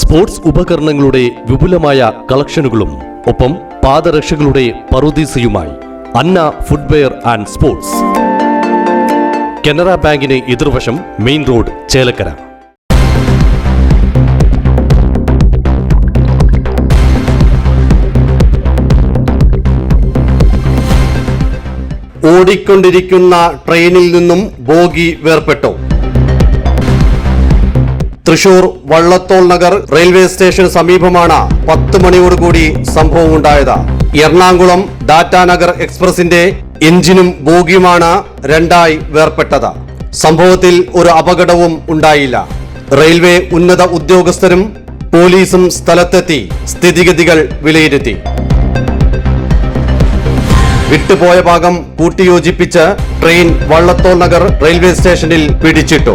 Sports ഉപകരണങ്ങളുടെ വിപുലമായ കളക്ഷനുകളും ഒപ്പം പാദരക്ഷകളുടെ പറുദീസയുമായി Anna footwear and sports. Canara ബാങ്കിന് എതിർവശം മെയിൻ റോഡ് ചേലക്കര. ഓടിക്കൊണ്ടിരിക്കുന്ന ട്രെയിനിൽ നിന്നും ബോഗി വേർപെട്ടു തൃശൂർ വള്ളത്തോൾ നഗർ റെയിൽവേ സ്റ്റേഷന് സമീപമാണ് പത്ത് മണിയോടുകൂടി സംഭവം ഉണ്ടായത്. എറണാകുളം ഡാറ്റാനഗർ എക്സ്പ്രസിന്റെ എഞ്ചിനും ബോഗിയുമാണ് രണ്ടായി വേർപെട്ടത് സംഭവത്തിൽ ഒരു അപകടവും ഉണ്ടായില്ല. റെയിൽവേ ഉന്നത ഉദ്യോഗസ്ഥരും പോലീസും സ്ഥലത്തെത്തി സ്ഥിതിഗതികൾ വിലയിരുത്തി. വിട്ടുപോയ ഭാഗം കൂട്ടിയോജിപ്പിച്ച് ട്രെയിൻ വള്ളത്തോൾ നഗർ റെയിൽവേ സ്റ്റേഷനിൽ പിടിച്ചിട്ടു.